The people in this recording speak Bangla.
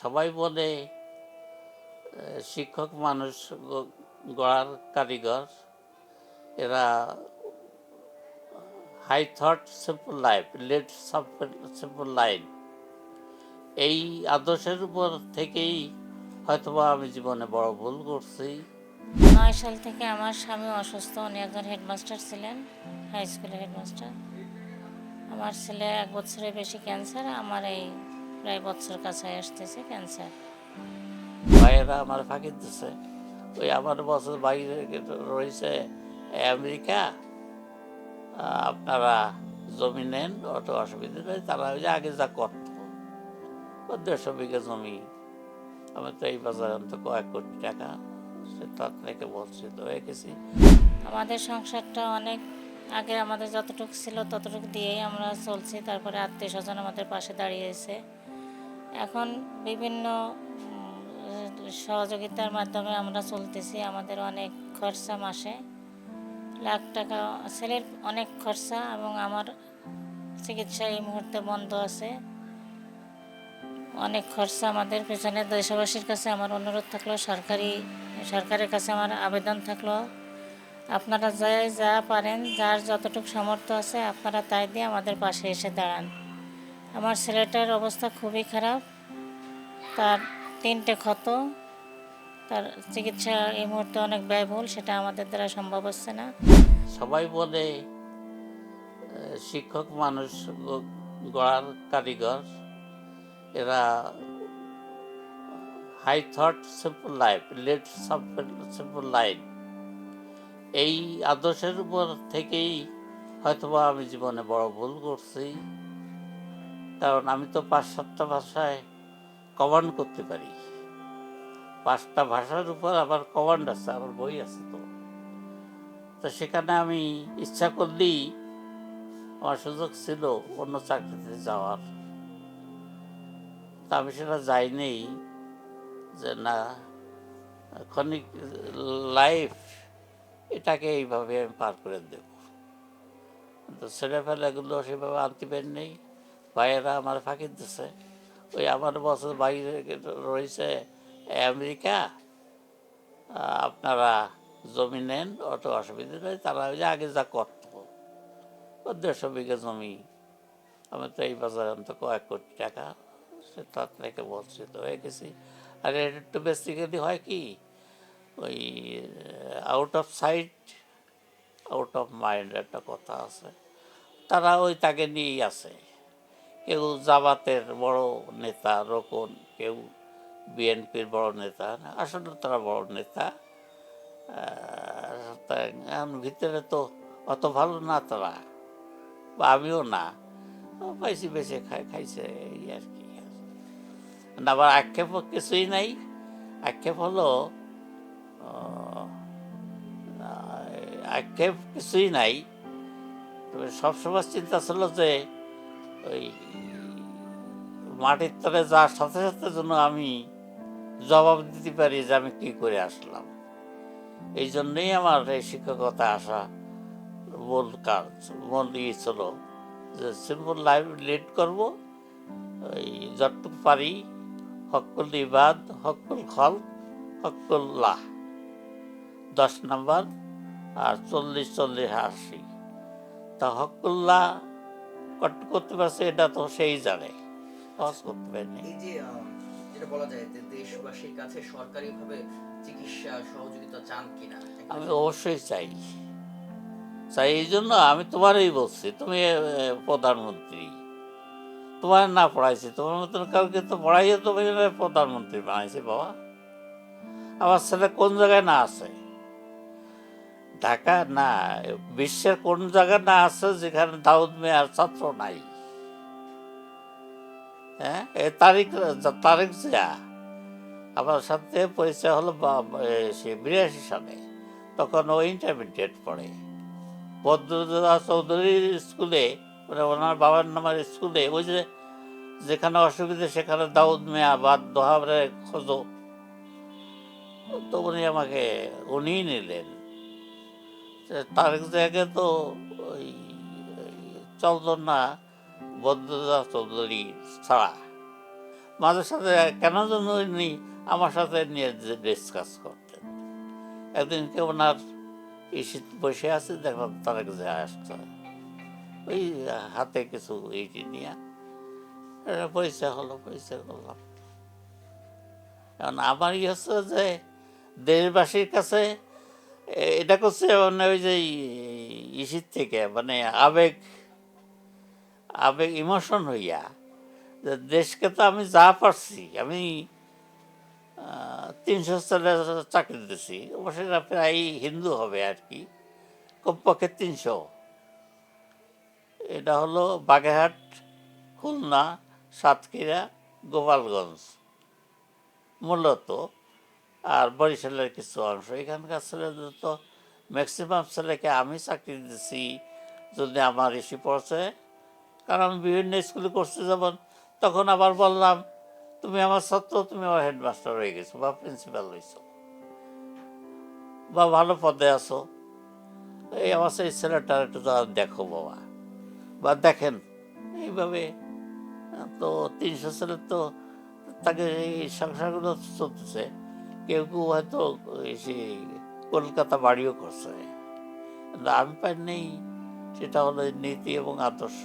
সবাই বলে শিক্ষক মানুষ গড়ার কারিগর। এরা high thought simple life let simple life এই আদর্শের উপর থেকেই হয়তোবা আমি জীবনে বড় ভুল করছি। নয় সাল থেকে আমার স্বামী অসুস্থ, উনি একজন হেডমাস্টার ছিলেন হাই স্কুলের হেডমাস্টার। আমার ছেলে এক বছরের বেশি ক্যান্সার আমার এই প্রায় বছর কাছে আসতেছে ক্যান্সার ভাইয়েরা আমার ফাঁকি দিচ্ছে ওই আমার বছর বাইরে রয়েছে আমেরিকা। আপনারা জমি নেন অত অসুবিধা নেই। তারা ওই যে আগে যা করত দেড়শো বিঘা জমি। আমি তো এই বাজারে অন্ত কয়েক কোটি টাকা সে তার থেকে বঞ্চিত হয়ে গেছি। আমাদের সংসারটা অনেক আগে আমাদের যতটুকু ছিল ততটুকু দিয়েই আমরা চলছি। তারপরে আত্মীয় স্বজন আমাদের পাশে দাঁড়িয়েছে। এখন বিভিন্ন সহযোগিতার মাধ্যমে আমরা চলতেছি। আমাদের অনেক খরচা মাসে। লাখ টাকা, ছেলের অনেক খরচা এবং আমার চিকিৎসা এই মুহূর্তে বন্ধ আছে। অনেক খরচা আমাদের পেছনে। দেশবাসীর কাছে আমার অনুরোধ থাকল, সরকারি, সরকারের কাছে আমার আবেদন থাকল। আপনারা যা যা পারেন, যার যতটুকু সামর্থ্য আছে, আপনারা তাই দিয়ে আমাদের পাশে এসে দাঁড়ান। আমার ছেলেটার অবস্থা খুবই খারাপ। তার তিনটে ক্ষত। তার চিকিৎসা এই মুহূর্তে অনেক ব্যয়বহুল, সেটা আমাদের দ্বারা সম্ভব হচ্ছে না। সবাই বলে শিক্ষক মানুষ গড়ার কারিগর। এরা high thought simple life let simple life এই আদর্শের উপর থেকেই হয়তোবা আমি জীবনে বড় ভুল করছি। কারণ আমি তো পাঁচ সাতটা ভাষায় কমান্ড করতে পারি। পাঁচটা ভাষার উপর আবার কমান্ড আছে আমার বই আছে তো। তো সেখানে আমি ইচ্ছা করলেই আমার সুযোগ ছিল অন্য চাকরিতে যাওয়ার। তা আমি সেটা যাইনি যে না, ক্ষণিক লাইফ এটাকে এইভাবে আমি পার করে দেব। তো ছেলেফেলাগুলো সেভাবে আনতে পারিনি ভাইয়েরা আমার ফাঁকি দিচ্ছে ওই আমার বছর বাইরে রয়েছে আমেরিকা। আপনারা জমি নেন, অত অসুবিধা নেই, তারা ওই যে আগে যা করত। দেড়শো বিঘা জমি। আমি তো এই বাজারে অন্ত কয়েক কোটি টাকা, সে তার থেকে বঞ্চিত হয়ে গেছি। আর এটা একটু বেসিক্যালি হয় কি, ওই out of sight out of mind একটা কথা আছে। তারা ওই তাকে নিয়েই আছে। কেউ জামাতের বড় নেতা রোকন কেউ বিএনপির বড় নেতা আসলে তারা বড় নেতা। ভিতরে তো অত ভালো না তারা বা আমিও না। পাইছি বেশি খাই খাইছে এই আর কি। না, আবার আক্ষেপ কিছুই নাই। আক্ষেপ হলো আক্ষেপ কিছুই নাই। তবে সবসময় চিন্তা ছিল যে ওই মাটির তলে যাওয়ার সাথে সাথে যেন আমি জবাব দিতে পারি যে আমি কি করে আসলাম। এই জন্যই আমার এই শিক্ষকতা আসা মূল কাজ মূল ইয়ে ছিল যে সিম্পল লাইফ লিড করব, ওই যতটুকু পারি হকুল ইবাদ হকুল খল হকুল্লাহ দশ নাম্বার আর চল্লিশ চল্লিশ আশি। তা হকুল্লাহ করতে পারছে এটা তো সেই জানে। সহজ করতে পারেনি। যেটা বলা যায় যে দেশবাসীর কাছে সরকারিভাবে চিকিৎসা সহযোগিতা চান কিনা? আমি অবশ্যই চাই। চাই এই জন্য আমি তোমারই বলছি তুমি প্রধানমন্ত্রী। তোমার না পড়াইছি তোমার মতন কাউকে তো পড়াইয়ে তুমি প্রধানমন্ত্রী বানাইছি বাবা। আমার ছেলে কোন জায়গায় না আছে? ঢাকা না, বিশ্বের কোন জায়গায় না আছে যেখানে দাউদ মেয়ার ছাত্র নাই? হ্যাঁ এ তারিখ তারিখ জিয়া। আমার সাথে পরিচয় হলো সে বিরাশি সালে, তখন ও ইন্টারমিডিয়েট পড়ে। বদ্রদা চৌধুরীর স্কুলে মানে ওনার বাবার নামের স্কুলে, ওই যে, যেখানে অসুবিধা সেখানে দাউদ মেয়া বা দোহাবরে খোঁজো। তো উনি আমাকে, উনিই নিলেন। তারেক জায়গায় তো ওই চলতো না বদ্রদা চৌধুরী ছাড়া। মাঝে সাথে কেন যেন উনি আমার সাথে নিয়ে ডিসকাস করতেন। একদিনকে ওনার ইসে বসে আছে, দেখলাম তারা কাছে আসছে। ওই হাতে কিছু এইটি নিয়ে। পরিচয় হলো পরিচয় করলাম। কারণ আমার ইয়ে হচ্ছে যে দেশবাসীর কাছে এটা করছে মানে ওই যে ইসির থেকে মানে আবেগ আবেগ, ইমোশন হইয়া দেশকে তো আমি যা পারছি, আমি তিনশো সালে চাকরি অবশ্যই এরা প্রায় হিন্দু হবে আর কি, কমপক্ষে তিনশো। এটা হলো বাগেরহাট, খুলনা, সাতক্ষীরা, গোপালগঞ্জ, মূলত। আর বরিশালের কিছু অংশ। এখানকার ছেলেদের তো ম্যাক্সিমাম ছেলেকে আমি চাকরি দিছি যদি আমার এসে পড়ছে। কারণ আমি বিভিন্ন স্কুলে করতে যেমন তখন আবার বললাম, তুমি আমার ছাত্র, তুমি আমার হেডমাস্টার হয়ে গেছো বা প্রিন্সিপাল হয়েছো বা ভালো পদে আছো। এই আমার সেই ছেলেটার একটু দেখো বাবা, বা দেখেন। এইভাবে, তো তিনশো ছেলে তো তাকে এই সংসারগুলো চলতেছে। কেউ কেউ হয়তো সে কলকাতা বাড়িও করছে। আমি পাই নেই সেটা হলো নীতি এবং আদর্শ।